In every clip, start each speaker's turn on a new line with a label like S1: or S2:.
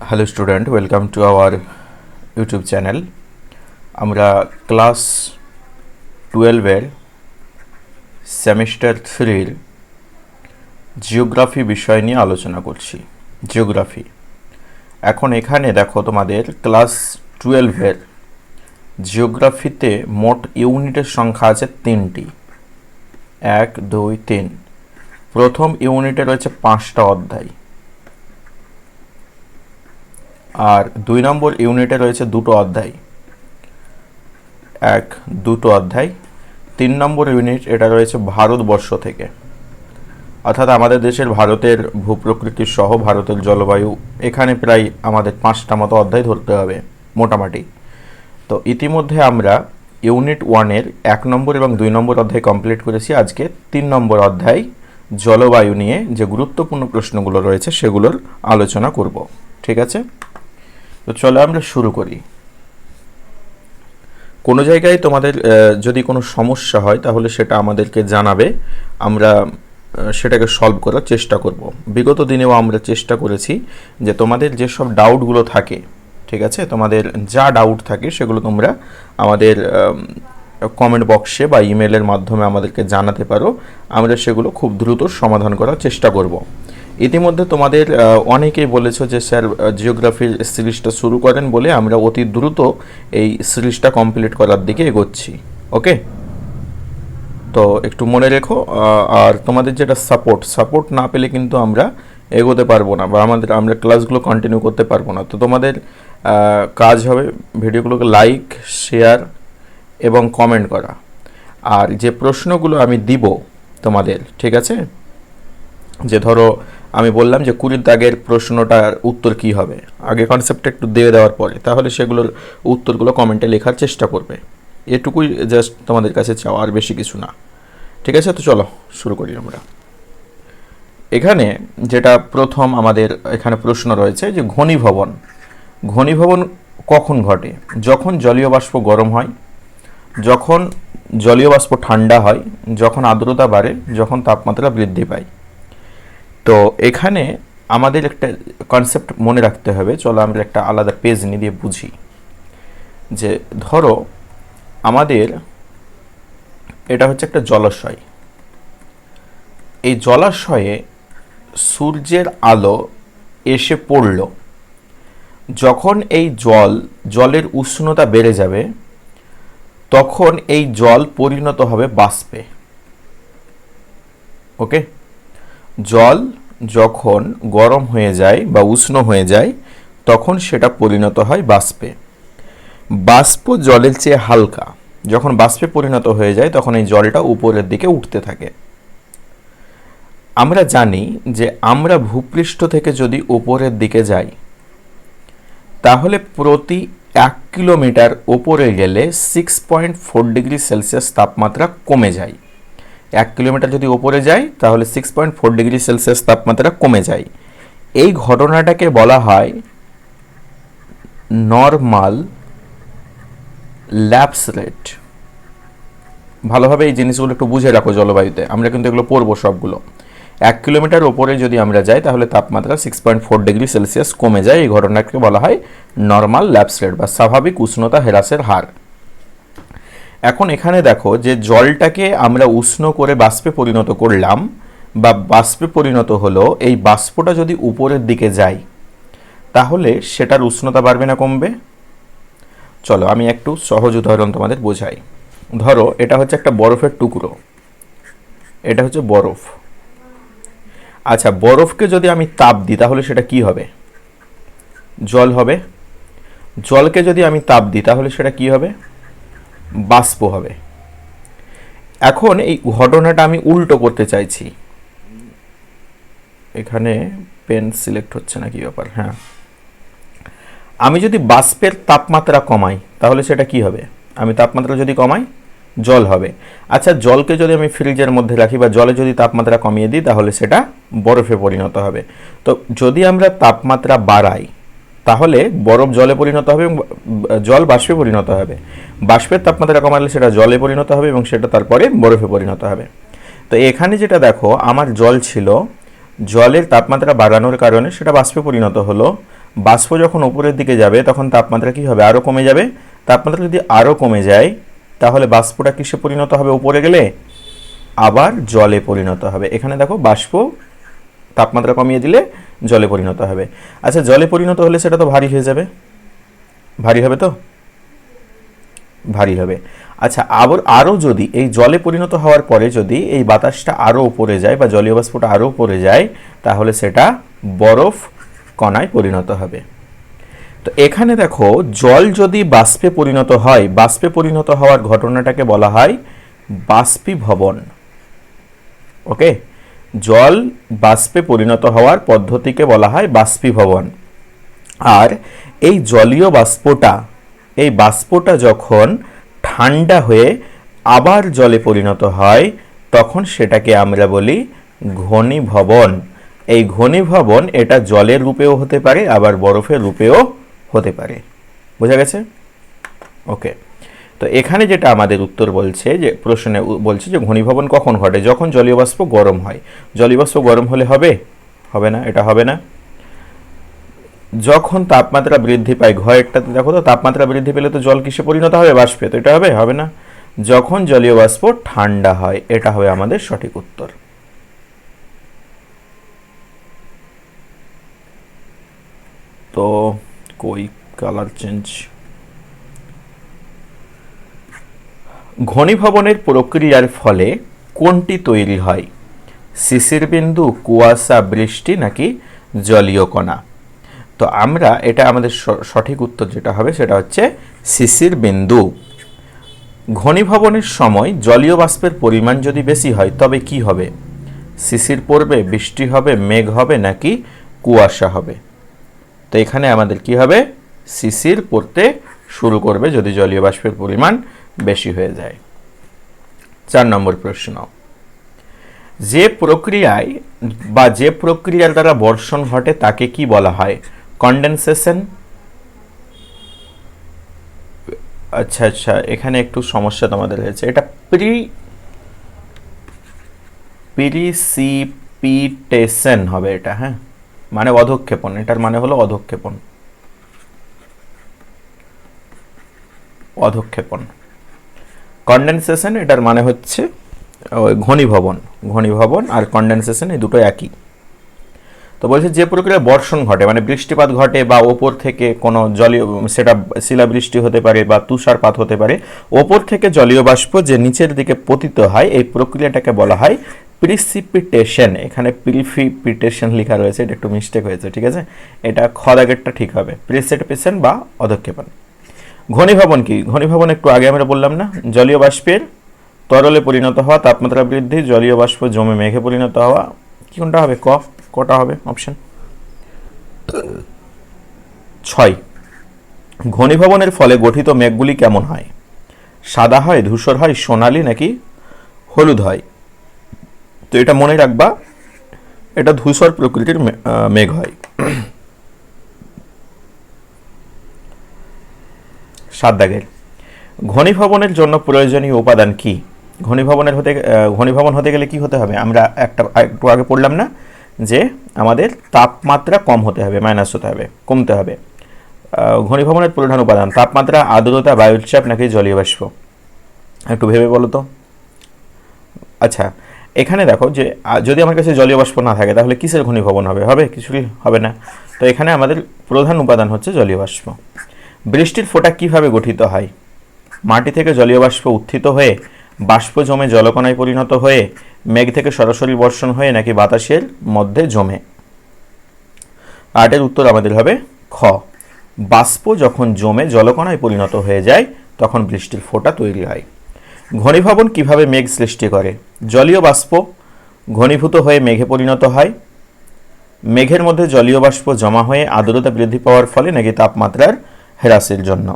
S1: Hello student welcome to our YouTube channel আমরা class টুয়েলভের semester থ্রির জিওগ্রাফি বিষয় নিয়ে আলোচনা করছি। জিওগ্রাফি এখন এখানে দেখো তোমাদের ক্লাস টুয়েলভের জিওগ্রাফিতে মোট ইউনিটের সংখ্যা আছে তিনটি। এক, দুই, তিন। প্রথম ইউনিটে রয়েছে পাঁচটা অধ্যায়। আর দুই নম্বর ইউনিটে রয়েছে দুটো অধ্যায়। এক, দুটো অধ্যায়। তিন নম্বর ইউনিট, এটা রয়েছে ভারতবর্ষ থেকে। অর্থাৎ আমাদের দেশের ভারতের ভূপ্রকৃতি সহ ভারতের জলবায়ু, এখানে প্রায় আমাদের পাঁচটা মতো অধ্যায় ধরতে হবে, মোটামুটি। তো ইতিমধ্যে আমরা ইউনিট ওয়ানের এক নম্বর এবং দুই নম্বর অধ্যায় কমপ্লিট করেছি। আজকে তিন নম্বর অধ্যায় জলবায়ু নিয়ে যে গুরুত্বপূর্ণ প্রশ্নগুলো রয়েছে, সেগুলোর আলোচনা করব। ঠিক আছে? তো চলো আমরা শুরু করি। কোনো জায়গায় তোমাদের যদি কোনো সমস্যা হয়, তাহলে সেটা আমাদেরকে জানাবে। আমরা সেটাকে সলভ করার চেষ্টা করব। বিগত দিনেও আমরা চেষ্টা করেছি যে তোমাদের যেসব ডাউটগুলো থাকে, ঠিক আছে? তোমাদের যা ডাউট থাকে, সেগুলো তোমরা আমাদের কমেন্ট বক্সে বা ইমেলের মাধ্যমে আমাদেরকে জানাতে পারো। আমরা সেগুলো খুব দ্রুত সমাধান করার চেষ্টা করব। ইতিমধ্যে তোমাদের অনেকেই বলেছ যে, স্যার জিওগ্রাফির সিরিজটা শুরু করেন বলে আমরা অতি দ্রুত এই সিরিজটা কমপ্লিট করার দিকে এগোচ্ছি, ওকে? তো একটু মনে রেখো আর তোমাদের যেটা সাপোর্ট সাপোর্ট না পেলে কিন্তু আমরা এগোতে পারব না বা আমাদের, আমরা ক্লাসগুলো কন্টিনিউ করতে পারব না। তো তোমাদের কাজ হবে ভিডিওগুলোকে লাইক শেয়ার এবং কমেন্ট করা। আর যে প্রশ্নগুলো আমি দিব তোমাদের, ঠিক আছে? যে ধরো আমি বললাম যে কুড়ির দাগের প্রশ্নটার উত্তর কি হবে? আগে কনসেপ্টটা একটু দিয়ে দেওয়ার পরে, তাহলে সেগুলোর উত্তরগুলো কমেন্টে লেখার চেষ্টা করবে। এটুকুই জাস্ট তোমাদের কাছে চাওয়া, আর বেশি কিছু না। ঠিক আছে? তো চলো, শুরু করি আমরা। এখানে যেটা প্রথম আমাদের এখানে প্রশ্ন রয়েছে যে ঘনীভবন ঘনীভবন কখন ঘটে? যখন জলীয় বাষ্প গরম হয়, যখন জলীয় বাষ্প ঠান্ডা হয়, যখন আর্দ্রতা বাড়ে, যখন তাপমাত্রা বৃদ্ধি পায়। তো এখানে আমাদের একটা কনসেপ্ট মনে রাখতে হবে, চলো আমরা একটা আলাদা পেজ নিয়ে বুঝি। যে ধরো, আমাদের এটা হচ্ছে একটা জলাশয়। এই জলাশয়ে সূর্যের আলো এসে পড়ল। যখন এই জল, জলের উষ্ণতা বেড়ে যাবে, তখন এই জল পরিণত হবে বাষ্পে। ওকে? জল যখন গরম হয়ে যায় বা উষ্ণ হয়ে যায়, তখন সেটা পরিণত হয় বাষ্পে। বাষ্প জলের চেয়ে হালকা। যখন বাষ্পে পরিণত হয়ে যায়, তখন এই জলটা উপরের দিকে উঠতে থাকে। আমরা জানি যে আমরা ভূপৃষ্ঠ থেকে যদি উপরের দিকে যাই, তাহলে প্রতি এক কিলোমিটার ওপরে গেলে six point four degree Celsius তাপমাত্রা কমে যায়। এক কিলোমিটার যদি ওপরে যায় তাহলে six point four degree Celsius তাপমাত্রা কমে যায়। এই ঘটনাটাকে বলা হয় নর্মাল ল্যাপস রেট ভালোভাবে এই জিনিসগুলো একটু বুঝে রাখো জলবায়ুতে, আমরা কিন্তু এগুলো পড়ব সবগুলো। এক কিলোমিটার ওপরে যদি আমরা যাই, তাহলে তাপমাত্রা six point four degree Celsius কমে যায়। এই ঘটনাকে বলা হয় নর্মাল ল্যাপস রেট বা স্বাভাবিক উষ্ণতা হ্রাসের হার। এখন এখানে দেখো যে জলটাকে আমরা উষ্ণ করে বাষ্পে পরিণত করলাম, বা বাষ্পে পরিণত হলো, এই বাষ্পটা যদি উপরের দিকে যায়, তাহলে সেটার উষ্ণতা বাড়বে না কমবে? চলো আমি একটু সহজ উদাহরণ তোমাদের বোঝাই। ধরো, এটা হচ্ছে একটা বরফের টুকরো। এটা হচ্ছে বরফ। আচ্ছা বরফকে যদি আমি তাপ দিই, তাহলে সেটা কি হবে? জল হবে। জলকে যদি আমি তাপ দিই, তাহলে সেটা কি হবে? বাষ্প হবে। এখন এই ঘটনাটা আমি উল্টো করতে চাইছি। এখানে পেন সিলেক্ট হচ্ছে না কি ব্যাপার? হ্যাঁ। আমি যদি বাষ্পের তাপমাত্রা কমাই, তাহলে সেটা কি হবে? আমি তাপমাত্রা যদি কমাই, জল হবে। আচ্ছা জলকে যদি আমি ফ্রিজের মধ্যে রাখি বা জলে যদি তাপমাত্রা কমিয়ে দিই, তাহলে সেটা বরফে পরিণত হবে। তো যদি আমরা তাপমাত্রা বাড়াই তাহলে বরফ জলে পরিণত হবে এবং জল বাষ্পে পরিণত হবে। বাষ্পের তাপমাত্রা কমালে সেটা জলে পরিণত হবে এবং সেটা তারপরে বরফে পরিণত হবে। তো এখানে যেটা দেখো, আমার জল ছিল, জলের তাপমাত্রা বাড়ানোর কারণে সেটা বাষ্পে পরিণত হলো। বাষ্প যখন উপরের দিকে যাবে, তখন তাপমাত্রা কি হবে? আরও কমে যাবে। তাপমাত্রা যদি আরও কমে যায়, তাহলে বাষ্পটা কিসে পরিণত হবে? উপরে গেলে আবার জলে পরিণত হবে। এখানে দেখো, বাষ্প তাপমাত্রা কমিয়ে দিলে জলে পরিণত হবে। আচ্ছা জলে পরিণত হলে সেটা তো ভারী হয়ে যাবে। ভারী হবে তো? ভারী হবে। আচ্ছা আবার আরও যদি এই জলে পরিণত হওয়ার পরে যদি এই বাতাসটা আরও উপরে যায় বা জলীয় বাষ্পটা আরও উপরে যায়, তাহলে সেটা বরফ কণায় পরিণত হবে। তো এখানে দেখো, জল যদি বাষ্পে পরিণত হয়, বাষ্পে পরিণত হওয়ার ঘটনাটাকে বলা হয় বাষ্পীভবন। ওকে? জল বাষ্পে পরিণত হওয়ার পদ্ধতিকে বলা হয় বাষ্পীভবন। আর এই জলীয় বাষ্পটা, এই বাষ্পটা যখন ঠান্ডা হয়ে আবার জলে পরিণত হয়, তখন সেটাকে আমরা বলি ঘনীভবন। এই ঘনীভবন এটা জলের রূপেও হতে পারে, আবার বরফের রূপেও হতে পারে। বোঝা গেছে? ওকে। তো এখানে যেটা আমাদের উত্তর বলছে যে, প্রশ্নে বলছে যে ঘনীভবন কখন ঘটে? যখন জলীয় বাষ্প গরম হয়। জলীয় বাষ্প গরম হলে হবে? হবে না, এটা হবে না। যখন তাপমাত্রা বৃদ্ধি পায় ঘরেরটাতে দেখো তো, তাপমাত্রা বৃদ্ধি পেলে তো জল কিসে পরিণত হবে? বাষ্পে, তো এটা হবে? হবে না। যখন জলীয় বাষ্প ঠান্ডা হয়, এটা হবে আমাদের সঠিক উত্তর। তো, কই কালার চেঞ্জ ঘনীভবনের প্রক্রিয়ার ফলে কোনটি তৈরি হয়। শিশির বিন্দু, কুয়াশা, বৃষ্টি নাকি জলীয় কণা। তো আমরা এটা আমাদের সঠিক উত্তর যেটা হবে সেটা হচ্ছে শিশির বিন্দু। ঘনীভবনের সময় জলীয় বাষ্পের পরিমাণ যদি বেশি হয়, তবে কি হবে? শিশির পড়বে, বৃষ্টি হবে, মেঘ হবে নাকি কুয়াশা হবে? তো এখানে আমাদের কি হবে? শিশির পড়তে শুরু করবে যদি জলীয় বাষ্পের পরিমাণ বেশি হয়ে যায়। চার নম্বর প্রশ্ন। যে প্রক্রিয়ায় বা যে প্রক্রিয়ার দ্বারা বর্ষণ ঘটে তাকে কি বলা হয়? কন্ডেনসেশন আচ্ছা আচ্ছা এখানে একটু সমস্যা তোমাদের হয়েছে। এটা প্রি প্রিসিপিটেশন হবে এটা হ্যাঁ? মানে অধক্ষেপণ, এটার মানে হলো অধক্ষেপণ। অধক্ষেপণ। কন্ডেনসেশন এটার মানে হচ্ছে, ওই ঘনীভবন ঘনীভবন আর কন্ডেনসেশন এই দুটো একই। তো বলছে যে প্রক্রিয়ায় বর্ষণ ঘটে মানে বৃষ্টিপাত ঘটে বা ওপর থেকে কোনো জলীয়, সেটা শিলাবৃষ্টি হতে পারে বা তুষারপাত হতে পারে, ওপর থেকে জলীয় বাষ্প যে নিচের দিকে পতিত হয়, এই প্রক্রিয়াটাকে বলা হয় প্রিসিপিটেশন এখানে প্রিফিপিটেশন লেখা রয়েছে, এটা একটু মিস্টেক হয়েছে, ঠিক আছে? এটা খদাগেরটা ঠিক হবে প্রিসিপিটেশন বা অধক্ষেপণ। ঘনীভবন কি? ঘনীভবন একটু আগে আমরা বললাম না? জলীয় বাষ্পের তরলে পরিণত হওয়া তাপমাত্রা বৃদ্ধি, জলীয় বাষ্প জমে মেঘে পরিণত হওয়া। কি কোনটা হবে? ক? কটা হবে? অপশন? ছয়। ঘনীভবনের ফলে গঠিত মেঘগুলি কেমন হয়? সাদা হয়, ধূসর হয়, সোনালী নাকি হলুদ হয়? তো এটা মনে রাখবা, এটা ধূসর প্রকৃতির মেঘ হয়। সাত দাগের। ঘনীভবনের জন্য প্রয়োজনীয় উপাদান কি? ঘনীভবনের হতে ঘনীভবন হতে গেলে কি হতে হবে? আমরা একটা, একটু আগে পড়লাম না যে আমাদের তাপমাত্রা কম হতে হবে মাইনাস হতে হবে, কমতে হবে। ঘনীভবনের প্রধান উপাদান, তাপমাত্রা, আর্দ্রতা বায়ুর চাপ নাকি জলীয় বাষ্প? একটু ভেবে বলো তো। আচ্ছা এখানে দেখো যে যদি আমার কাছে জলীয় বাষ্প না থাকে, তাহলে কিসের ঘনীভবন হবে? হবে? কিছুই হবে না? তো এখানে আমাদের প্রধান উপাদান হচ্ছে জলীয় বাষ্প। বৃষ্টির ফোঁটা কীভাবে গঠিত হয়? মাটি থেকে জলীয় বাষ্প উত্থিত হয়ে, বাষ্প জমে জলকণায় পরিণত হয়ে, মেঘ থেকে সরাসরি বর্ষণ হয়ে নাকি বাতাসের মধ্যে জমে? আটের উত্তর আমাদের হবে খ। বাষ্প যখন জমে জলকণায় পরিণত হয়ে যায়, তখন বৃষ্টির ফোঁটা তৈরি হয়। ঘনীভবন কীভাবে মেঘ সৃষ্টি করে? জলীয় বাষ্প ঘনীভূত হয়ে মেঘে পরিণত হয়। মেঘের মধ্যে জলীয় বাষ্প জমা হয়ে আর্দ্রতা বৃদ্ধি পাওয়ার ফলে নাকি তাপমাত্রার হ্রাসের জন্য।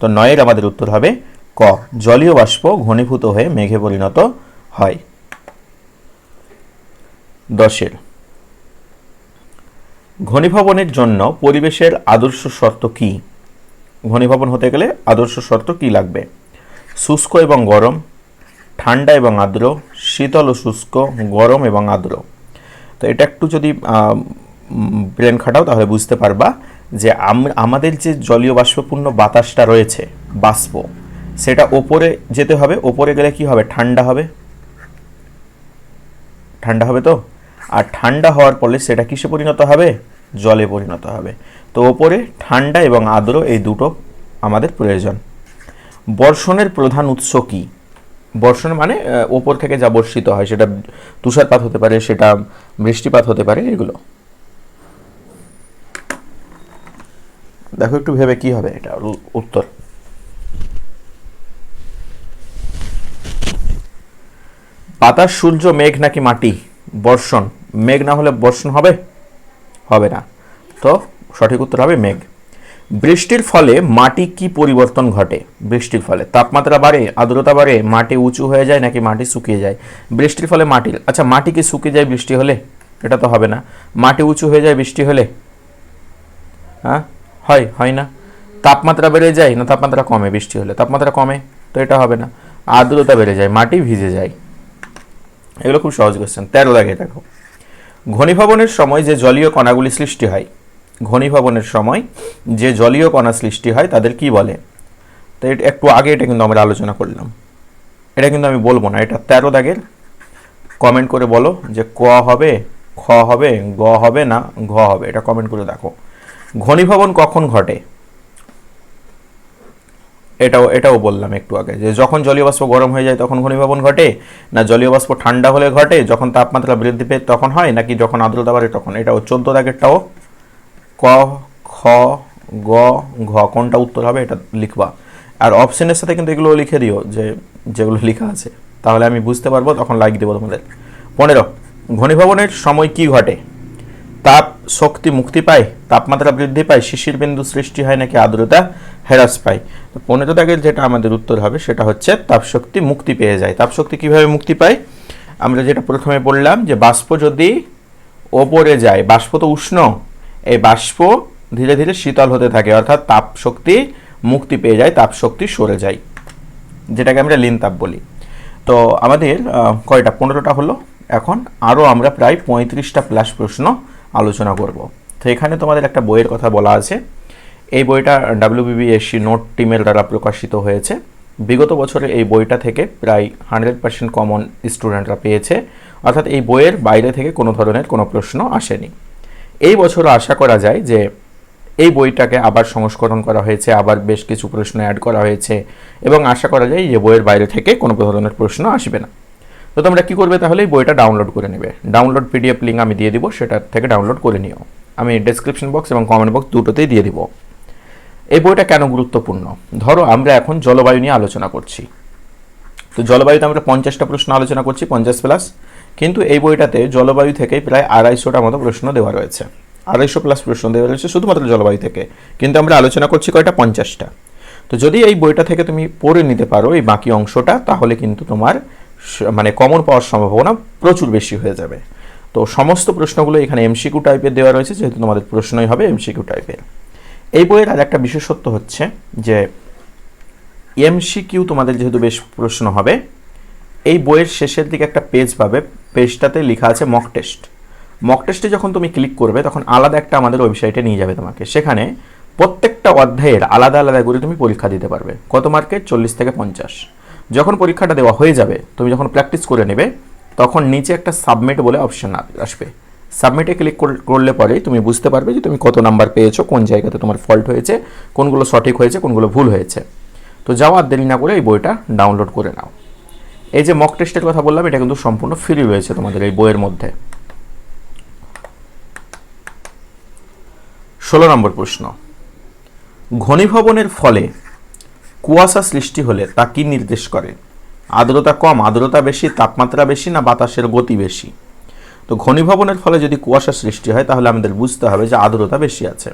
S1: তো নয়ের আমাদের উত্তর হবে ক। জলীয় বাষ্প ঘনীভূত হয়ে মেঘে পরিণত হয়। দশের। ঘনীভবনের জন্য পরিবেশের আদর্শ শর্ত কি? ঘনীভবন হতে গেলে আদর্শ শর্ত কি লাগবে? শুষ্ক এবং গরম, ঠান্ডা এবং আর্দ্র, শীতল ও শুষ্ক, গরম এবং আর্দ্র। তো এটা একটু যদি ব্রেন খাটাও তাহলে বুঝতে পারবা যে আম- আমাদের যে জলীয় বাষ্পপূর্ণ বাতাসটা রয়েছে, বাষ্প, সেটা ওপরে যেতে হবে। ওপরে গেলে কি হবে? ঠান্ডা হবে। ঠান্ডা হবে তো? আর ঠান্ডা হওয়ার ফলে সেটা কিসে পরিণত হবে? জলে পরিণত হবে। তো ওপরে ঠান্ডা এবং আর্দ্র এই দুটো আমাদের প্রয়োজন। বর্ষণের প্রধান উৎস কি? বর্ষণ মানে ওপর থেকে যা বর্ষিত হয়, সেটা তুষারপাত হতে পারে, সেটা বৃষ্টিপাত হতে পারে, এগুলো। দেখো একটু ভেবে কি হবে এটা উত্তর। বাতাস, সূর্য, মেঘ নাকি মাটি? বর্ষণ। মেঘ না হলে বর্ষণ হবে? হবে না। তো সঠিক উত্তর হবে মেঘ। বৃষ্টির ফলে মাটি কি পরিবর্তন ঘটে? বৃষ্টির ফলে। তাপমাত্রা বাড়ে, আর্দ্রতা বাড়ে, মাটি উঁচু হয়ে যায় নাকি মাটি শুকিয়ে যায়? বৃষ্টির ফলে মাটির আচ্ছা মাটি কি শুকিয়ে যায় বৃষ্টি হলে? এটা তো হবে না। মাটি উঁচু হয়ে যায় বৃষ্টি হলে? হ্যাঁ? হয় হয় না। তাপমাত্রা বেড়ে যায় না তাপমাত্রা কমে বৃষ্টি হলে? তাপমাত্রা কমে, তো এটা হবে না। আর্দ্রতা বেড়ে যায়, মাটি ভিজে যায়। এগুলো খুব সহজ কোশ্চেন তেরো লাগে দেখো। ঘনীভবনের সময় যে জলীয় কণাগুলি সৃষ্টি হয়, ঘনীভবনের সময় যে জলীয় কণা সৃষ্টি হয়, তাদের কি বলে? তো এটা, একটু আগে এটা কিন্তু আমরা আলোচনা করলাম। এটা কিন্তু আমি বলব না, এটা তেরো দাগের। কমেন্ট করে বলো যে ক হবে, খ হবে, গ হবে না, ঘ হবে। এটা কমেন্ট করে দেখো। ঘনীভবন কখন ঘটে? এটাও এটাও বললাম একটু আগে, যে যখন জলীয় বাষ্প গরম হয়ে যায় তখন ঘনীভবন ঘটে? না জলীয় বাষ্প ঠান্ডা হলে ঘটে? যখন তাপমাত্রা বৃদ্ধি পেয়ে তখন হয়? নাকি যখন আর্দ্রতা বাড়ে তখন? এটাও চোদ্দ দাগেরটাও? ক, খ, গ, ঘ, কোনটা উত্তর হবে এটা লিখবা। আর অপশনের সাথে কিন্তু এগুলো লিখে দিও, যে যেগুলো লেখা আছে। তাহলে আমি বুঝতে পারব, তখন লাইক দেবো তোমাদের। পনেরো, ঘনীভবনের সময় কি ঘটে? তাপ শক্তি মুক্তি পায়, তাপমাত্রা বৃদ্ধি পায় শিশির বিন্দু সৃষ্টি হয় নাকি আর্দ্রতা হ্রাস পায়। তো পনেরো দাগের যেটা আমাদের উত্তর হবে সেটা হচ্ছে তাপশক্তি মুক্তি পেয়ে যায়। তাপশক্তি কীভাবে মুক্তি পায়? আমরা যেটা প্রথমে বললাম যে বাষ্প যদি ওপরে যায়, বাষ্প তো উষ্ণ, এই বাষ্প ধীরে ধীরে শীতল হতে থাকে, অর্থাৎ তাপশক্তি মুক্তি পেয়ে যায় তাপশক্তি সরে যায়। যেটাকে আমরা লিন তাপ বলি। তো আমাদের কয়টা? পনেরোটা হলো। এখন আরও আমরা প্রায় পঁয়ত্রিশটা প্লাস প্রশ্ন আলোচনা করব। তো এখানে তোমাদের একটা বইয়ের কথা বলা আছে। এই বইটা ডাব্লিউবিবিএসসি নোট টিমের দ্বারা প্রকাশিত হয়েছে। বিগত বছরে এই বইটা থেকে প্রায় হান্ড্রেড পার্সেন্ট কমন স্টুডেন্টরা পেয়েছে। অর্থাৎ এই বইয়ের বাইরে থেকে কোনো ধরনের কোনো প্রশ্ন আসেনি। এই বছরও আশা করা যায় যে এই বইটাকে আবার সংস্করণ করা হয়েছে, আবার বেশ কিছু প্রশ্ন অ্যাড করা হয়েছে এবং আশা করা যায় যে বইয়ের বাইরে থেকে কোনো ধরনের প্রশ্ন আসবে না। তো তোমরা কি করবে তাহলে এই বইটা ডাউনলোড করে নেবে। ডাউনলোড পিডিএফ লিঙ্ক আমি দিয়ে দিব, সেটা থেকে ডাউনলোড করে নিও। আমি ডেসক্রিপশন বক্স এবং কমেন্ট বক্স দুটোতেই দিয়ে দিব। এই বইটা কেন গুরুত্বপূর্ণ? ধরো আমরা এখন জলবায়ু নিয়ে আলোচনা করছি। তো জলবায়ুতে আমরা পঞ্চাশটা প্রশ্ন আলোচনা করছি, পঞ্চাশ প্লাস কিন্তু এই বইটাতে জলবায়ু থেকে প্রায় আড়াইশোটা মতো প্রশ্ন দেওয়া রয়েছে। আড়াইশো প্লাস প্রশ্ন দেওয়া রয়েছে শুধুমাত্র জলবায়ু থেকে। কিন্তু আমরা আলোচনা করছি কয়টা? পঞ্চাশটা। তো যদি এই বইটা থেকে তুমি পড়ে নিতে পারো এই বাকি অংশটা, তাহলে কিন্তু তোমার মানে কমন পাওয়ার সম্ভাবনা প্রচুর বেশি হয়ে যাবে। তো সমস্ত প্রশ্নগুলো এখানে এমসিকিউ টাইপের দেওয়া রয়েছে, যেহেতু তোমাদের প্রশ্নই হবে এমসিকিউ টাইপের এই বইয়ের আর একটা বিশেষত্ব হচ্ছে যে এমসিকিউ তোমাদের যেহেতু বেশ প্রশ্ন হবে, এই বইয়ের শেষের দিকে একটা পেজ পাবে পেজটাতে লেখা আছে মক টেস্ট মক টেস্টে যখন তুমি ক্লিক করবে, তখন আলাদা একটা আমাদের ওয়েবসাইটে নিয়ে যাবে তোমাকে। সেখানে প্রত্যেকটা অধ্যায়ের আলাদা আলাদা করে তুমি পরীক্ষা দিতে পারবে। কত মার্কের চল্লিশ থেকে পঞ্চাশ। যখন পরীক্ষাটা দেওয়া হয়ে যাবে, তুমি যখন প্র্যাকটিস করে নেবে, তখন নিচে একটা সাবমিট বলে অপশান আসবে। সাবমিটে ক্লিক করলে পরে তুমি বুঝতে পারবে যে তুমি কত নাম্বার পেয়েছ, কোন জায়গাতে তোমার ফল্ট হয়েছে, কোনগুলো সঠিক হয়েছে, কোনগুলো ভুল হয়েছে। তো যাওয়ার দেরি না করে এই বইটা ডাউনলোড করে নাও। এই যে মক টেস্টের কথা বললাম, এটা কিন্তু সম্পূর্ণ ফ্রি রয়েছে তোমাদের এই বইয়ের মধ্যে। ষোলো নম্বর প্রশ্ন। ঘনীভবনের ফলে কুয়াশা সৃষ্টি হলে তা কি নির্দেশ করে? আর্দ্রতা কম, আর্দ্রতা বেশি, তাপমাত্রা বেশি না বাতাসের গতি বেশি? তো ঘনীভবনের ফলে যদি কুয়াশা সৃষ্টি হয়, তাহলে আমাদের বুঝতে হবে যে আর্দ্রতা বেশি আছে।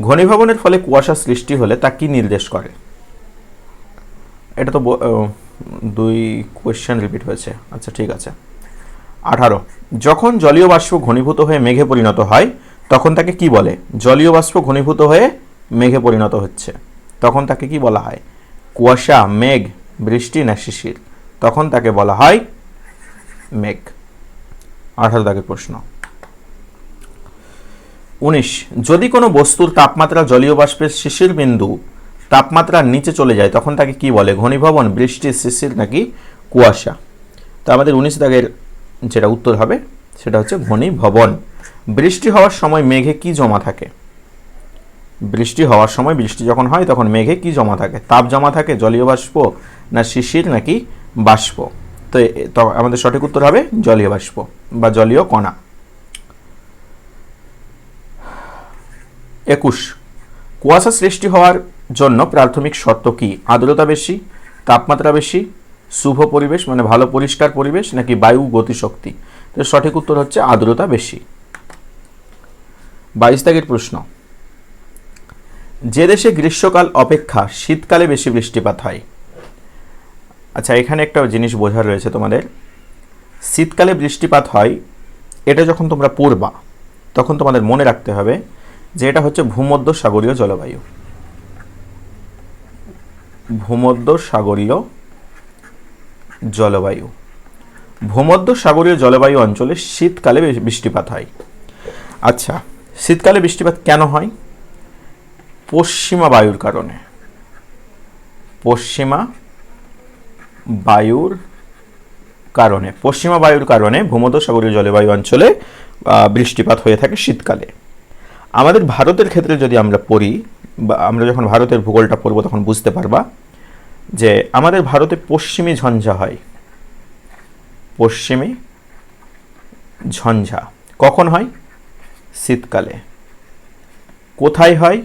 S1: ঘনীভবনের ফলে কুয়াশা সৃষ্টি হলে তা কি নির্দেশ করে? এটা তো দুই কোয়েশ্চেন রিপিট হয়েছে। আচ্ছা ঠিক আছে। আঠারো। যখন জলীয় বাষ্প ঘনীভূত হয়ে মেঘে পরিণত হয়, তখন তাকে কি বলে? জলীয় বাষ্প ঘনীভূত হয়ে মেঘে পরিণত হচ্ছে। তখন তাকে কি বলা হয়? কুয়াশা, মেঘ, বৃষ্টি না শিশির। তখন তাকে বলা হয় মেঘ। আঠারো দাগের প্রশ্ন। উনিশ, যদি কোনো বস্তুর তাপমাত্রা জলীয় বাষ্পের শিশির বিন্দু তাপমাত্রার নিচে চলে যায়, তখন তাকে কি বলে? ঘনীভবন, বৃষ্টি, শিশির নাকি কুয়াশা? তো আমাদের উনিশ দাগের যেটা উত্তর হবে, সেটা হচ্ছে ঘনীভবন। বৃষ্টি হওয়ার সময় মেঘে কি জমা থাকে? বৃষ্টি হওয়ার সময় বৃষ্টি যখন হয়, তখন মেঘে কি জমা থাকে? তাপ জমা থাকে, জলীয় বাষ্প না শিশির নাকি বাষ্প? তো আমাদের সঠিক উত্তর হবে জলীয় বাষ্প বা জলীয় কণা। একুশ। কুয়াশা সৃষ্টি হওয়ার জন্য প্রাথমিক শর্ত কি? আর্দ্রতা বেশি, তাপমাত্রা বেশি, শুভ পরিবেশ মানে ভালো পরিষ্কার পরিবেশ নাকি বায়ু গতিশক্তি? তো সঠিক উত্তর হচ্ছে আর্দ্রতা বেশি। বাইশ তাগের প্রশ্ন। যে দেশে গ্রীষ্মকাল অপেক্ষা, শীতকালে বেশি বৃষ্টিপাত হয়। আচ্ছা এখানে একটা জিনিস বোঝার রয়েছে তোমাদের। শীতকালে বৃষ্টিপাত হয়, এটা যখন তোমরা পড়বা, তখন তোমাদের মনে রাখতে হবে যে এটা হচ্ছে ভূমধ্য সাগরীয় জলবায়ু। ভূমধ্য সাগরীয় জলবায়ু। ভূমধ্য সাগরীয় জলবায়ু অঞ্চলে শীতকালে বৃষ্টিপাত হয়। আচ্ছা শীতকালে বৃষ্টিপাত কেন হয়? পশ্চিমা বায়ুর কারণে। পশ্চিমা বায়ুর কারণে। পশ্চিমা বায়ুর কারণে ভূমধ্যসাগরীয় জলবায়ু অঞ্চলে বৃষ্টিপাত হয়ে থাকে শীতকালে। আমাদের ভারতের ক্ষেত্রে যদি আমরা পড়ি, বা আমরা যখন ভারতের ভূগোলটা পড়ব তখন বুঝতে পারবা যে আমাদের ভারতে পশ্চিমী ঝঞ্ঝা হয়। পশ্চিমী ঝঞ্ঝা। কখন হয়? শীতকালে। কোথায় হয়?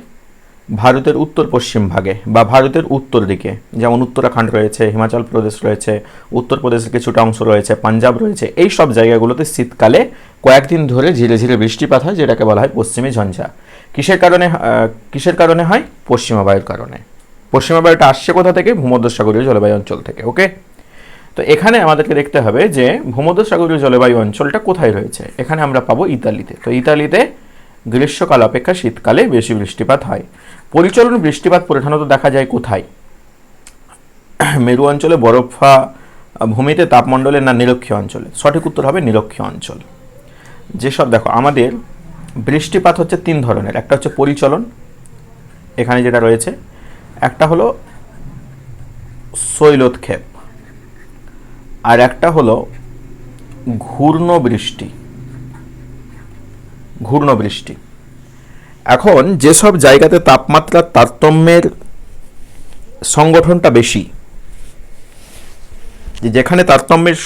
S1: ভারতের উত্তর পশ্চিম ভাগে বা ভারতের উত্তর দিকে, যেমন উত্তরাখণ্ড রয়েছে, হিমাচল প্রদেশ রয়েছে উত্তরপ্রদেশের কিছুটা অংশ রয়েছে, পাঞ্জাব রয়েছে, এই সব জায়গাগুলোতে শীতকালে কয়েকদিন ধরে ধীরে ধীরে বৃষ্টিপাত হয়, যেটাকে বলা হয় পশ্চিমী ঝঞ্ঝা। কিসের কারণে কিসের কারণে হয়? পশ্চিমা বায়ুর কারণে। পশ্চিমা বায়ুটা আসছে কোথা থেকে? ভূমধ্যসাগরীয় জলবায়ু অঞ্চল থেকে, ওকে? তো এখানে আমাদেরকে দেখতে হবে যে ভূমধ্যসাগরীয় জলবায়ু অঞ্চলটা কোথায় রয়েছে। এখানে আমরা পাবো ইতালিতে। তো ইতালিতে গ্রীষ্মকাল অপেক্ষা শীতকালে বেশি বৃষ্টিপাত হয়। পরিচলন বৃষ্টিপাত প্রধানত দেখা যায় কোথায়? মেরু অঞ্চলে বরফা ভূমিতে তাপমণ্ডলে না নিরক্ষীয় অঞ্চলে? সঠিক উত্তর হবে নিরক্ষীয় অঞ্চল। যেসব, দেখো, আমাদের বৃষ্টিপাত হচ্ছে তিন ধরনের। একটা হচ্ছে পরিচলন, এখানে যেটা রয়েছে, একটা হলো শৈলোৎক্ষেপ, আর একটা হলো ঘূর্ণ বৃষ্টি ঘূর্ণ বৃষ্টি এখন যেসব জায়গাতে তাপমাত্রার তারতম্যের সংগঠনটা বেশি যেখানে তারতম্যের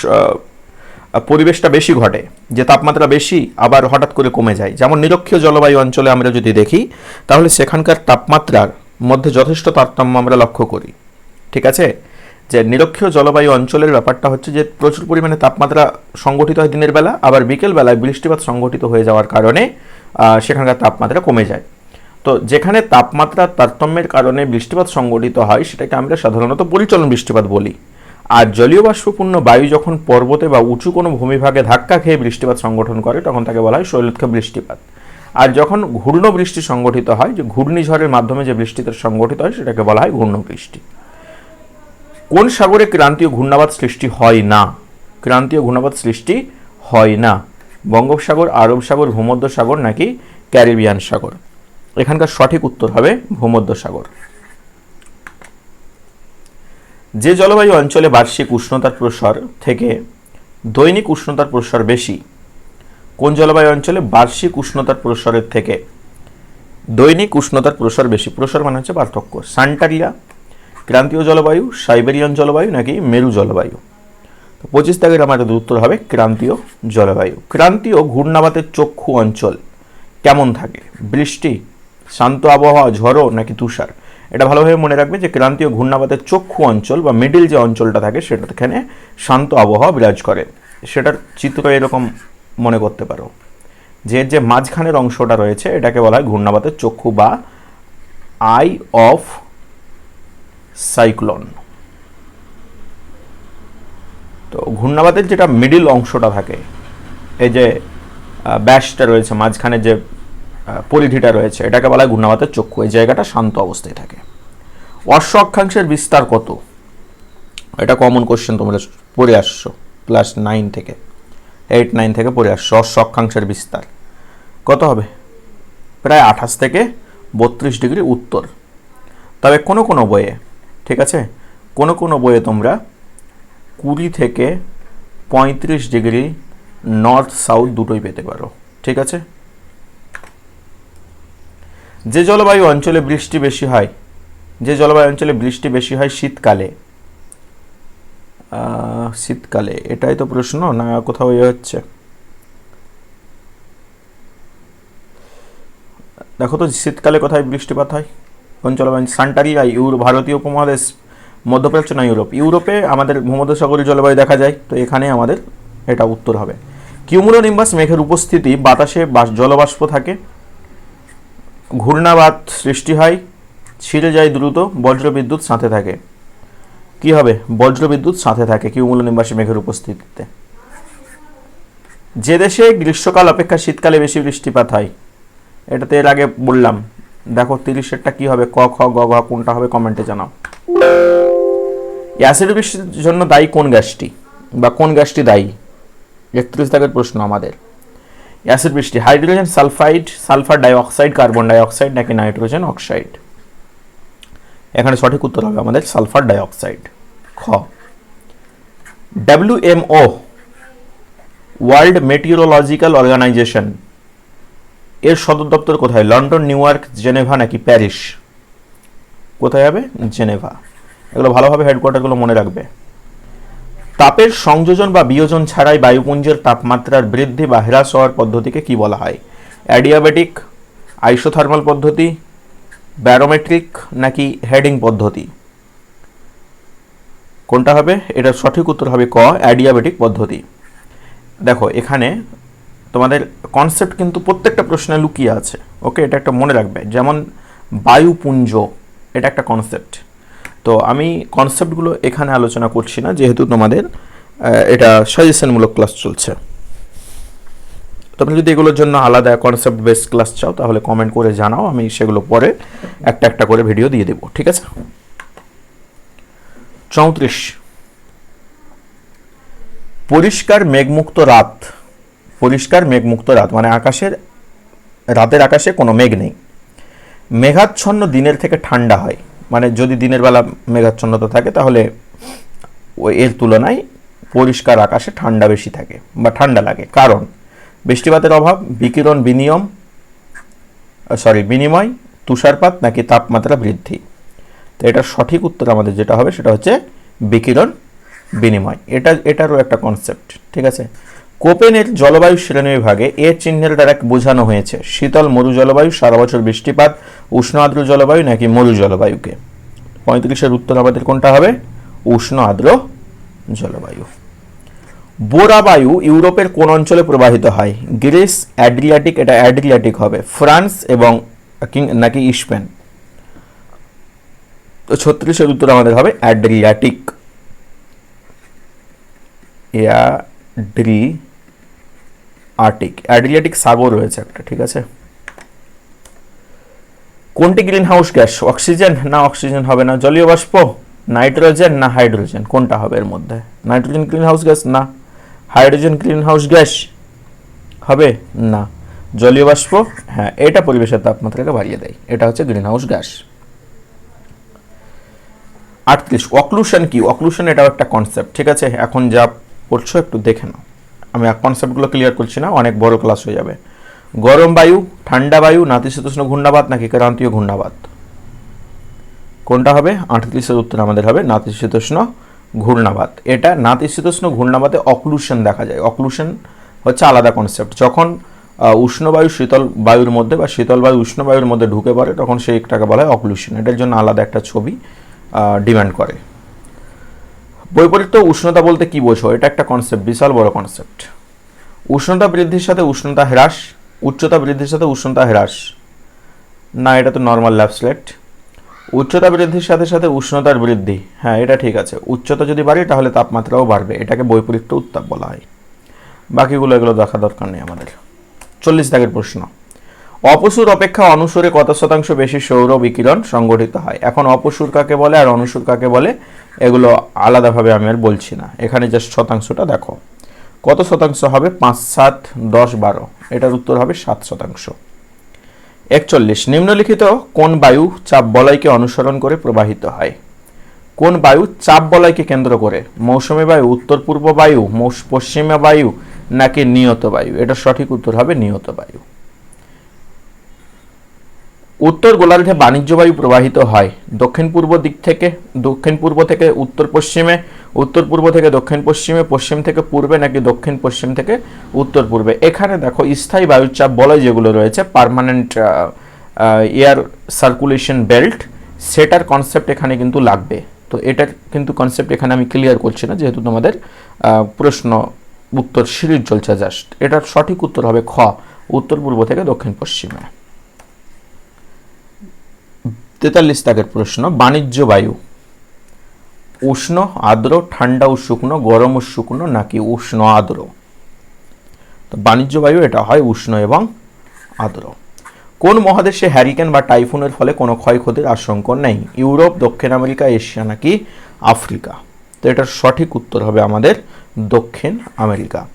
S1: পরিবেশটা বেশি ঘটে, যে তাপমাত্রা বেশি আবার হঠাৎ করে কমে যায়, যেমন নিরক্ষীয় জলবায়ু অঞ্চলে আমরা যদি দেখি, তাহলে সেখানকার তাপমাত্রার মধ্যে যথেষ্ট তারতম্য আমরা লক্ষ্য করি, ঠিক আছে? যে নিরক্ষীয় জলবায়ু অঞ্চলের ব্যাপারটা হচ্ছে যে প্রচুর পরিমাণে তাপমাত্রা সংগঠিত হয় দিনের বেলা, আবার বিকেল বেলায় বৃষ্টিপাত সংগঠিত হয়ে যাওয়ার কারণে সেখানকার তাপমাত্রা কমে যায়। তো যেখানে তাপমাত্রার তারতম্যের কারণে বৃষ্টিপাত সংগঠিত হয়, সেটাকে আমরা সাধারণত পরিচলন বৃষ্টিপাত বলি। আর জলীয় বাষ্পপূর্ণ বায়ু যখন পর্বতে বা উঁচু কোনো ভূমিভাগে ধাক্কা খেয়ে বৃষ্টিপাত সংগঠন করে, তখন তাকে বলা হয় শৈলোৎক্ষেপ বৃষ্টিপাত। আর যখন ঘূর্ণ বৃষ্টি সংগঠিত হয়, যে ঘূর্ণিঝড়ের মাধ্যমে যে বৃষ্টিতে সংগঠিত হয়, সেটাকে বলা হয় ঘূর্ণ বৃষ্টি কোন সাগরে ক্রান্তীয় ঘূর্ণাবাত সৃষ্টি হয় না? ক্রান্তীয় ঘূর্ণাবাত সৃষ্টি হয় না। বঙ্গোপসাগর, আরব সাগর, ভূমধ্য সাগর নাকি ক্যারিবিয়ান সাগর? এখানকার সঠিক উত্তর হবে ভূমধ্য সাগর। যে জলবায়ু অঞ্চলে বার্ষিক উষ্ণতার প্রসার থেকে দৈনিক উষ্ণতার প্রসার বেশি, কোন জলবায়ু অঞ্চলে বার্ষিক উষ্ণতার প্রসারের থেকে দৈনিক উষ্ণতার প্রসার বেশি? প্রসার মানে হচ্ছে পার্থক্য। সান্টারিয়া ক্রান্তীয় জলবায়ু, সাইবেরিয়ান জলবায়ু নাকি মেরু জলবায়ু? তো পঁচিশ তারিখের আমাদের উত্তর হবে ক্রান্তীয় জলবায়ু। ক্রান্তীয় ঘূর্ণাবাতের চক্ষু অঞ্চল কেমন থাকে? বৃষ্টি, শান্ত আবহাওয়া, ঝড়ো নাকি তুষার? এটা ভালোভাবে মনে রাখবে যে ক্রান্তীয় ঘূর্ণাবাতের চক্ষু অঞ্চল বা মিডিল যে অঞ্চলটা থাকে সেটা সেটাখানে শান্ত আবহাওয়া বিরাজ করে। সেটার চিত্র এরকম মনে করতে পারো। যে যে মাঝখানের অংশটা রয়েছে, এটাকে বলা হয় ঘূর্ণাবাতের চক্ষু বা আই অফ সাইক্লোন। তো ঘূর্ণাবাতের যেটা মিডিল অংশটা থাকে, এই যে ব্যাসটা রয়েছে, মাঝখানে যে পরিধিটা রয়েছে, এটাকে বলা হয় ঘূর্ণাবাতের চক্ষু। এই জায়গাটা শান্ত অবস্থায় থাকে। অশ্ব অক্ষাংশের বিস্তার কত? এটা কমন কোশ্চেন তোমরা পড়ে আসছো ক্লাস নাইন থেকে এইট নাইন থেকে পড়ে আসছো, অশ্ব অক্ষাংশের বিস্তার। কত হবে? প্রায় আঠাশ থেকে বত্রিশ ডিগ্রি উত্তর। তবে কোনো কোনো বইয়ে ঠিক আছে? কোনো কোনো বইয়ে তোমরা কুড়ি থেকে পঁয়ত্রিশ ডিগ্রি নর্থ সাউথ দুটোই পেতে পারো, ঠিক আছে? যে জলবায়ু অঞ্চলে বৃষ্টি বেশি হয়, যে জলবায়ু অঞ্চলে বৃষ্টি বেশি হয় শীতকালে শীতকালে, এটাই তো প্রশ্ন না কোথাও ইয়ে হচ্ছে? দেখো তো, শীতকালে কোথায় বৃষ্টিপাত হয়? কোন জলবায়ু সান্টারিয়া ইউরো ভারতীয় উপমহাদেশ, মধ্যপ্রাচ্য না ইউরোপ। ইউরোপে আমাদের ভূমধ্যসাগরীয় জলবায়ু দেখা যায়, তো এখানে আমাদের এটা উত্তর হবে। কিউমুলোনিম্বাস মেঘের উপস্থিতি, বাতাসে জলবাষ্প থাকে, ঘূর্ণাবাত সৃষ্টি হয়, ছিঁড়ে যায় দ্রুত, বজ্রবিদ্যুৎ সাথে থাকে। কি হবে? বজ্রবিদ্যুৎ সাথে থাকে কিউমুলোনিম্বাসী মেঘের উপস্থিতিতে। যে দেশে গ্রীষ্মকাল অপেক্ষা শীতকালে বেশি বৃষ্টিপাত হয়, এটাতে এর আগে বললাম দেখো কি হবে, ক, খ, গ, ঘ, কোনটা হবে কমেন্টে জানাও। অ্যাসিড বৃষ্টির জন্য দায়ী কোন গ্যাসটি? বা কোন গ্যাসটি দায়ী? একত্রিশ দাগের প্রশ্ন আমাদের। অ্যাসিড বৃষ্টি, hydrogen sulphide, sulphur dioxide, carbon dioxide নাকি নাইট্রোজেন অক্সাইড? এখানে সঠিক উত্তর হবে আমাদের সালফার ডাইঅক্সাইড। খ ডাব্লিউএমও ওয়ার্ল্ড মেটিওরোলজিক্যাল অর্গানাইজেশন এর সদর দপ্তর কোথায়? লন্ডন, নিউ ইয়র্ক, জেনেভা নাকি প্যারিস? কোথায় হবে? জেনেভা। এগুলো ভালোভাবে হেডকোয়ার্টারগুলো মনে রাখবে। তাপের সংযোজন বা বিয়োজন ছাড়াই বায়ুপুঞ্জের তাপমাত্রার বৃদ্ধি বা হ্রাস হওয়ার পদ্ধতিকে কি বলা হয়? অ্যাডিয়াবেটিক, আইসোথার্মাল পদ্ধতি, ব্যারোমেট্রিক নাকি হেডিং পদ্ধতি? কোনটা হবে? এটার সঠিক উত্তর হবে ক, অ্যাডিয়াবেটিক পদ্ধতি। দেখো, এখানে তোমাদের কনসেপ্ট কিন্তু প্রত্যেকটা প্রশ্নে লুকিয়ে আছে। ওকে এটা একটা মনে রাখবে। যেমন বায়ুপুঞ্জ, এটা একটা কনসেপ্ট তো আমি কনসেপ্টগুলো এখানে আলোচনা করছি না, যেহেতু তোমাদের এটা সাজেশনমূলক ক্লাস চলছে। তোমরা যদি এগুলোর জন্য আলাদা কনসেপ্ট বেস ক্লাস চাও, তাহলে কমেন্ট করে জানাও, আমি সেগুলো পরে একটা একটা করে ভিডিও দিয়ে দেবো, ঠিক আছে? চৌত্রিশ। পরিষ্কার মেঘমুক্ত রাত। পরিষ্কার মেঘমুক্ত রাত মানে আকাশের, রাতের আকাশে কোনো মেঘ নেই। মেঘাচ্ছন্ন দিনের থেকে ঠান্ডা হয়। মানে যদি দিনের বেলা মেঘাচ্ছন্নতা থাকে, তাহলে এর তুলনায় পরিষ্কার আকাশে ঠান্ডা বেশি থাকে বা ঠান্ডা লাগে। কারণ বৃষ্টিপাতের অভাব, বিকিরণ, বিনিয়ম, সরি, বিনিময়, তুষারপাত নাকি তাপমাত্রা বৃদ্ধি। তো এটার সঠিক উত্তর আমাদের যেটা হবে, সেটা হচ্ছে বিকিরণ, বিনিময়। এটা, এটারও একটা কনসেপ্ট ঠিক আছে? কোপেনের জলবায়ু শ্রেণি বিভাগে এ চিহ্নের দ্বারা বোঝানো হয়েছে। শীতল মরু জলবায়ু, সারা বছর বৃষ্টিপাত, উষ্ণ আর্দ্র জলবায়ু নাকি মরু জলবায়ুকে? পঁয়ত্রিশের উত্তর আমাদের কোনটা হবে? উষ্ণ আর্দ্র জলবায়ু। বোরা বায়ু ইউরোপের কোন অঞ্চলে প্রবাহিত হয়? গ্রিস, অ্যাড্রিয়াটিক, এটা অ্যাড্রিয়াটিক হবে। ফ্রান্স এবং নাকি স্পেন? তো ছত্রিশের উত্তর আমাদের হবে অ্যাড্রিয়াটিক। অ্যাড্রি আর্টিক অ্যাড্রিয়াটিক সাগর রয়েছে একটা, ঠিক আছে? কোনটি গ্রিন হাউস গ্যাস অক্সিজেন না অক্সিজেন হবে না জলীয় বাষ্প? নাইট্রোজেন না হাইড্রোজেন কোনটা হবে এর মধ্যে? নাইট্রোজেন গ্রিন হাউস গ্যাস না? হাইড্রোজেন গ্রিন হাউস গ্যাস হবে না। জলীয় বাষ্প? হ্যাঁ এটা পরিবেশের তাপমাত্রাকে বাড়িয়ে দেয়। এটা হচ্ছে গ্রিন হাউস গ্যাস আটত্রিশ অক্লুশন কি? অক্লুশন এটাও একটা কনসেপ্ট ঠিক আছে? এখন যা পড়ছো একটু দেখে নাও। আমি কনসেপ্টগুলো ক্লিয়ার করছি না, অনেক বড় ক্লাস হয়ে যাবে। গরম বায়ু, ঠান্ডা বায়ু, নাতিশীতোষ্ণ ঘূর্ণাবাত নাকি ক্রান্তীয় ঘূর্ণাবাত কোনটা হবে? আটত্রিশের উত্তর আমাদের হবে নাতিশীতোষ্ণ ঘূর্ণাবাত এটা নাতিশীতোষ্ণ ঘূর্ণাবাতে অক্লুশন দেখা যায়। অক্লুশন হচ্ছে আলাদা কনসেপ্ট যখন উষ্ণ বায়ু শীতল বায়ুর মধ্যে বা শীতল বায়ু উষ্ণ বায়ুর মধ্যে ঢুকে পড়ে, তখন সেইটাকে বলা হয় অক্লুশন এটার জন্য আলাদা একটা ছবি ডিমান্ড করে। বৈপরীত্য উষ্ণতা বলতে কি বোঝো? এটা একটা কনসেপ্ট বিশাল বড় কনসেপ্ট উষ্ণতা বৃদ্ধির সাথে উষ্ণতা হ্রাস, উচ্চতা বৃদ্ধির সাথে উষ্ণতা হ্রাস। না, এটা তো নর্মাল ল্যাপসলেট উচ্চতা বৃদ্ধির সাথে সাথে উষ্ণতার বৃদ্ধি। হ্যাঁ এটা ঠিক আছে। উচ্চতা যদি বাড়ে, তাহলে তাপমাত্রাও বাড়বে। এটাকে বৈপরীত্য উত্তাপ বলা হয়। বাকিগুলো এগুলো দেখা দরকার নেই আমাদের। চল্লিশ দাগের প্রশ্ন। অপসুর অপেক্ষা অনুসুরে কত শতাংশ বেশি সৌর বিকিরণ সংগঠিত হয়? এখন অপসুর কাকে বলে আর অনুসুর কাকে বলে? এগুলো আলাদাভাবে আমি আর বলছি না। এখানে জাস্ট শতাংশটা দেখো। কত শতাংশ হবে? পাঁচ, সাত, দশ, বারো। এটার উত্তর হবে সাত শতাংশ। একচল্লিশ। নিম্নলিখিত কোন বায়ু চাপ বলয়কে অনুসরণ করে প্রবাহিত হয়? কোন বায়ু চাপ বলয়কে কেন্দ্র করে? মৌসুমী বায়ু উত্তর পূর্ব বায়ু পশ্চিমা বায়ু নাকি নিয়ত বায়ু? এটা সঠিক উত্তর হবে নিয়ত বায়ু। উত্তর গোলার্ধে বাণিজ্য বায়ু প্রবাহিত হয়। দক্ষিণ পূর্ব দিক থেকে, দক্ষিণ পূর্ব থেকে উত্তর পশ্চিমে, উত্তর পূর্ব থেকে দক্ষিণ পশ্চিমে, পশ্চিম থেকে পূর্বে নাকি দক্ষিণ পশ্চিম থেকে উত্তর পূর্বে। এখানে দেখো স্থায়ী বায়ুচাপ বলয় যেগুলো রয়েছে পার্মানেন্ট এয়ার সার্কুলেশন বেল্ট সেটার কনসেপ্ট এখানে কিন্তু লাগবে। তো এটার কিন্তু কনসেপ্ট এখানে আমি ক্লিয়ার করছি না, যেহেতু তোমাদের প্রশ্ন উত্তর সিরিজ চলছে জাস্ট এটার সঠিক উত্তর হবে খ, উত্তর পূর্ব থেকে দক্ষিণ পশ্চিমে। তেতাল্লিশ দাগের প্রশ্ন, বাণিজ্য বায়ু। উষ্ণ, আর্দ্র, ঠান্ডা ও শুকনো, গরম ও শুকনো নাকি উষ্ণ, আর্দ্র? তো বাণিজ্য বায়ু, এটা হয় উষ্ণ এবং আর্দ্র। কোন মহাদেশে হ্যারিকেন বা টাইফুনের ফলে কোনো ক্ষয়ক্ষতির আশঙ্কা নেই? ইউরোপ, দক্ষিণ আমেরিকা, এশিয়া নাকি আফ্রিকা? তো এটার সঠিক উত্তর হবে আমাদের দক্ষিণ আমেরিকা।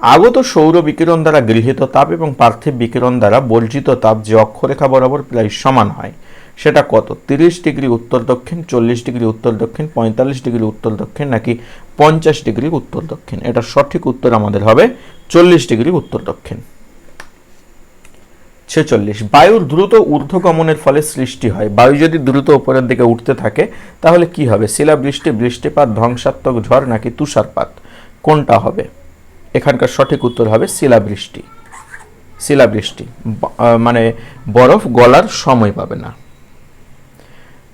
S1: আগত সৌর বিকিরণ দ্বারা গৃহীত তাপ এবং পার্থিব বিকিরণ দ্বারা বর্জিত তাপ যে অক্ষরেখা বরাবর প্রায় সমান হয়। সেটা কত? তিরিশ ডিগ্রি উত্তর দক্ষিণ, চল্লিশ ডিগ্রি উত্তর দক্ষিণ, পঁয়তাল্লিশ ডিগ্রি উত্তর দক্ষিণ নাকি পঞ্চাশ ডিগ্রি উত্তর দক্ষিণ? এটা সঠিক উত্তর আমাদের হবে চল্লিশ ডিগ্রি উত্তর দক্ষিণ। ছেচল্লিশ। বায়ুর দ্রুত ঊর্ধ্বগমনের ফলে সৃষ্টি হয়। বায়ু যদি দ্রুত উপরের দিকে উঠতে থাকে, তাহলে কি হবে? শিলাবৃষ্টি বৃষ্টিপাত, ধ্বংসাত্মক ঝড় নাকি তুষারপাত? কোনটা হবে? এখানকার সঠিক উত্তর হবে শিলাবৃষ্টি শিলাবৃষ্টি মানে বরফ গলার সময় পাবে না।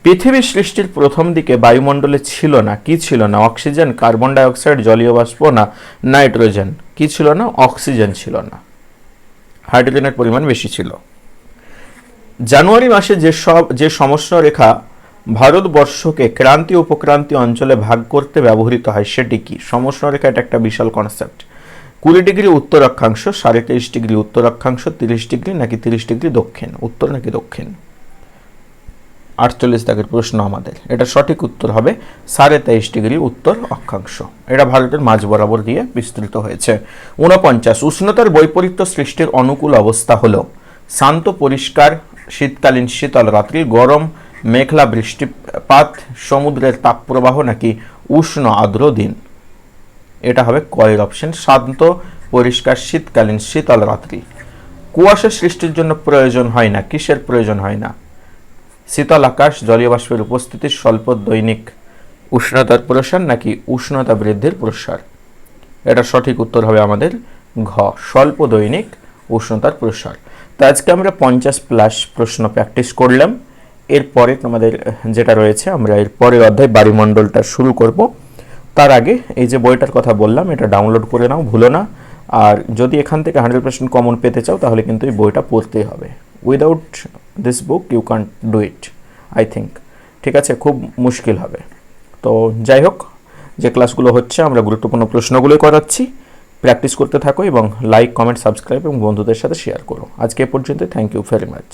S1: পৃথিবী সৃষ্টির প্রথম দিকে বায়ুমণ্ডলে ছিল না, কি ছিল না? অক্সিজেন, কার্বন ডাইঅক্সাইড, জলীয় বাষ্প না, নাইট্রোজেন? কি ছিল না? অক্সিজেন ছিল না। হাইড্রোজেনের পরিমাণ বেশি ছিল। জানুয়ারি মাসে যে সব, যে সমস্যা রেখা ভারতবর্ষকে ক্রান্তি উপক্রান্তি অঞ্চলে ভাগ করতে ব্যবহৃত হয়, সেটি কি? সমস্যা রেখা এটা একটা বিশাল কনসেপ্ট কুড়ি ডিগ্রি উত্তর অক্ষাংশ সাড়ে তেইশ ডিগ্রি উত্তর অক্ষাংশ তিরিশ ডিগ্রি নাকি তিরিশ ডিগ্রি দক্ষিণ? উত্তর নাকি দক্ষিণ? আটচল্লিশ দাগের প্রশ্ন আমাদের। এটা সঠিক উত্তর হবে সাড়ে তেইশ ডিগ্রি উত্তর অক্ষাংশ। এটা ভারতের মাঝ বরাবর দিয়ে বিস্তৃত হয়েছে। ঊনপঞ্চাশ, উষ্ণতার বৈপরীত্য সৃষ্টির অনুকূল অবস্থা হলো শান্ত পরিষ্কার, শীতকালীন শীতল রাত্রি, গরম, মেঘলা বৃষ্টিপাত, সমুদ্রের তাপপ্রবাহ নাকি উষ্ণ আর্দ্র দিন। এটা হবে কয়ের অপশন, শান্ত, পরিষ্কার, শীতকালীন, শীতল রাত্রি। কুয়াশা সৃষ্টির জন্য প্রয়োজন হয় না, কিসের প্রয়োজন হয় না? শীতল আকাশ, জলীয় বাষ্পের উপস্থিতির স্বল্প দৈনিক উষ্ণতার প্রসার নাকি উষ্ণতা বৃদ্ধির প্রসার? এটা সঠিক উত্তর হবে আমাদের ঘ, স্বল্প দৈনিক উষ্ণতার প্রসার। তো আজকে আমরা পঞ্চাশ প্লাস প্রশ্ন প্র্যাকটিস করলাম। এরপরে তোমাদের যেটা রয়েছে, আমরা এর পরের অধ্যায় বায়ুমণ্ডলটা শুরু করব। তার আগে এই যে বইটার কথা বললাম, এটা ডাউনলোড করে নাও, ভুলো না। আর যদি এখান থেকে হান্ড্রেড পার্সেন্ট কমন পেতে চাও, তাহলে কিন্তু এই বইটা পড়তেই হবে। Without this book you can do it I think ঠিক আছে, খুব মুশকিল হবে। তো যাই হোক, যে ক্লাসগুলো হচ্ছে, আমরা গুরুত্বপূর্ণ প্রশ্নগুলোই করাচ্ছি। প্র্যাকটিস করতে থাকো এবং লাইক কমেন্ট সাবস্ক্রাইব এবং বন্ধুদের সাথে শেয়ার করো। আজকে পর্যন্ত থ্যাংক ইউ ভেরি মাচ